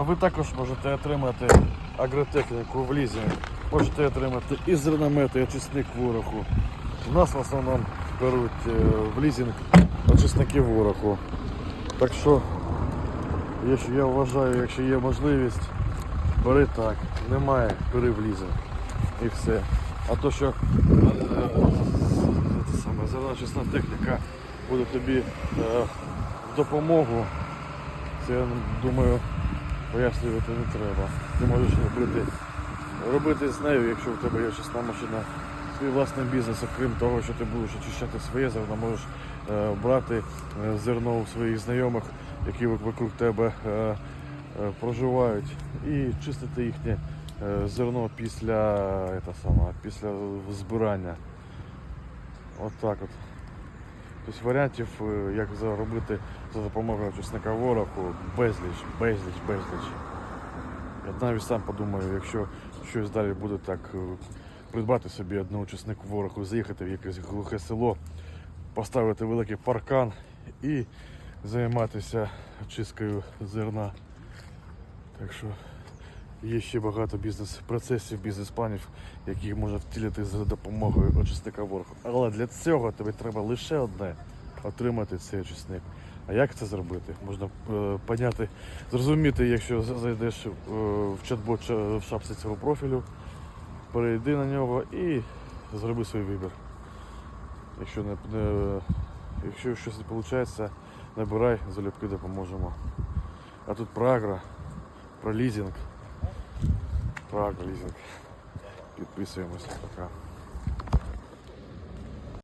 А ви також можете отримати агротехніку в лізинг. Можете отримати і зерномети, і очисник вороху. У нас в основному беруть е, в лізинг очисники вороху. Так що, якщо я вважаю, якщо є можливість, бери так. Немає, бери в лізинг. І все. А то, що е, це техніка буде тобі е, в допомогу, це я думаю пояснювати не треба. Ти можеш робити, робити з нею, якщо в тебе є чесна машина, свій власний бізнес, окрім того, що ти будеш очищати своє зерно, можеш е, брати е, зерно у своїх знайомих, які вокруг тебе е, е, проживають, і чистити їхнє е, зерно після, це саме, після збирання. От так от. Тобто варіантів, е, як заробити за допомогою очисника ворогу, безліч, безліч, безліч. Я навіть сам подумаю, якщо щось далі буде так, е, придбати собі одну очисник ворогу, заїхати в якесь глухе село, поставити великий паркан і займатися чисткою зерна. Так що є ще багато бізнес-процесів, бізнес-планів, які можна втілити за допомогою очисника ворогу. Але для цього тобі треба лише одне отримати цей очисник. А як це зробити? Можна е, поняти, зрозуміти, якщо зайдеш е, в чат-бот в шапці цього профілю, перейди на нього і зроби свій вибір. Якщо не, не якщо щось не виходить, набирай, залюбки допоможемо. А тут про агро, про. Про лізинг. Підписуємося. Пока.